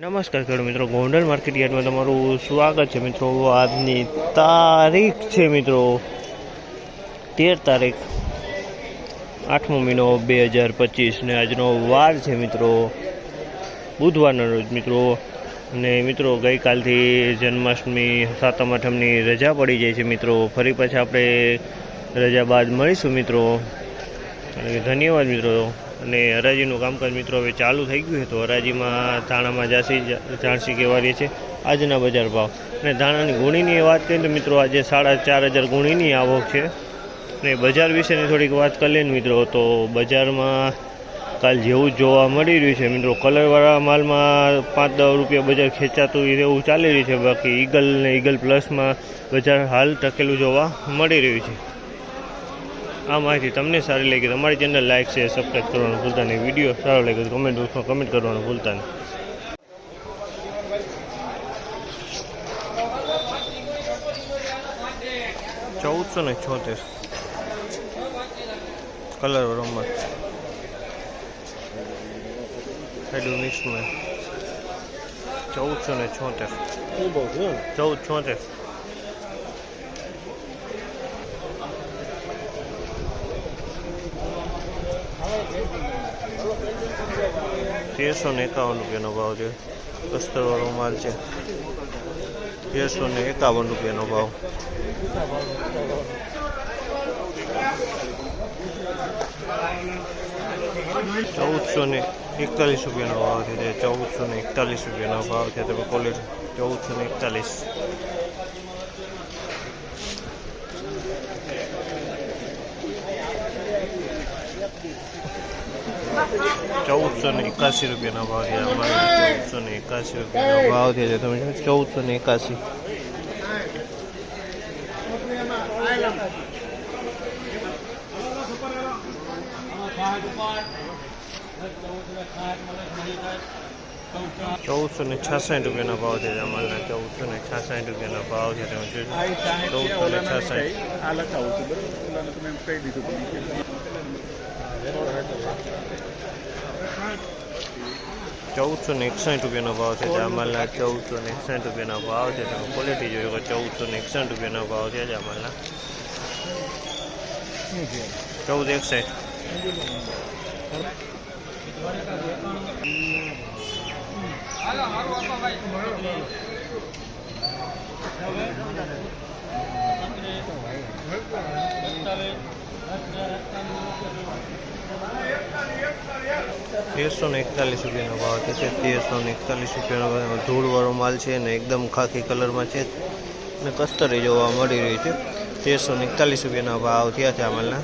નમસ્કાર ખેડૂત મિત્રો, ગોંડલ માર્કેટ યાર્ડમાં તમારું સ્વાગત છે મિત્રો. આજની તારીખ છે મિત્રો, તેર તારીખ, આઠમો મહિનો બે હજાર પચીસ ને આજનો વાર છે મિત્રો, બુધવારનો રોજ મિત્રો. અને મિત્રો, ગઈકાલથી જન્માષ્ટમી સાતમ આઠમની રજા પડી જાય છે મિત્રો. ફરી પાછા આપણે રજા બાદ મળીશું મિત્રો. ધન્યવાદ મિત્રો. અને હરાજીનું કામકાજ મિત્રો હવે ચાલુ થઈ ગયું છે, તો હરાજીમાં ધાણામાં જાસી ચારસી કહેવાય છે. આજના બજાર ભાવ. અને ધાણાની ગુણીની વાત કરીએ તો મિત્રો આજે સાડા ચાર હજાર ગુણીની આવક છે. ને બજાર વિશેની થોડીક વાત કરી ને મિત્રો, તો બજારમાં કાલ જેવું જોવા મળી રહ્યું છે. મિત્રો, કલરવાળા માલમાં પાંચ દસ રૂપિયા બજાર ખેંચાતું એવું ચાલી રહ્યું છે. બાકી ઈગલ ને ઈગલ પ્લસમાં બજાર હાલ ટકેલું જોવા મળી રહ્યું છે. આ માહિતી તમને સારી લાગી તમારી ચેનલ લાઈક છે સબસ્ક્રાઈબ કરવાનું ભૂલતા નહીં. વીડિયો સારો લાગે તો કમેન્ટ બોક્સમાં કમેન્ટ કરવાનું ભૂલતા નહીં. ચૌદસો ને છોતેર. કલર રમત હેડું મિક્સમાં ચૌદસો ને છોતેર. ચૌદ છોતેર. તેરસો ને એકાવન રૂપિયાનો ભાવ છે. કસ્તરવાળો માલ છે. તેરસો ને એકાવન રૂપિયાનો ભાવ. ચૌદસો ને એકતાલીસ રૂપિયાનો ભાવ છે. ચૌદસો ને એકતાલીસ રૂપિયાનો ભાવ છે. તમે કોલેજ ચૌદસો ને એકતાલીસ. ચૌદસો ને એકાસી રૂપિયાનો ભાવ છે અમારે ચૌદસો ને એકાસી રૂપિયાનો ભાવ છે. તમે જો ચૌદસો ને એકાસી ચૌદસો ને છાસઠ રૂપિયાનો ભાવ છે અમારના ચૌદસો ને છાસઠ રૂપિયાનો ભાવ છે. તમે જોજો ચૌદસો ને છાસઠ. આ લખાવું છું, બરોબર? તમે કહી દીધું ચૌદસો ને એકસઠ રૂપિયાનો ભાવ છે જામલના ચૌદસો ને એકસઠ રૂપિયાનો ભાવ છે. તમે ક્વોલિટી જોયો કે ચૌદસો ને એકસઠ રૂપિયાનો ભાવ છે માલના ચૌદ એકસઠ. તેરસો ને એકતાલીસ રૂપિયાનો ભાવ છે તેરસો ને એકતાલીસ રૂપિયાનો ભાવ ધૂળવાળો માલ છે ને એકદમ ખાખી કલરમાં છે ને કસ્તરી જોવા મળી રહી છે. તેરસો ને એકતાલીસ રૂપિયાના ભાવ થયા છે આ માલના.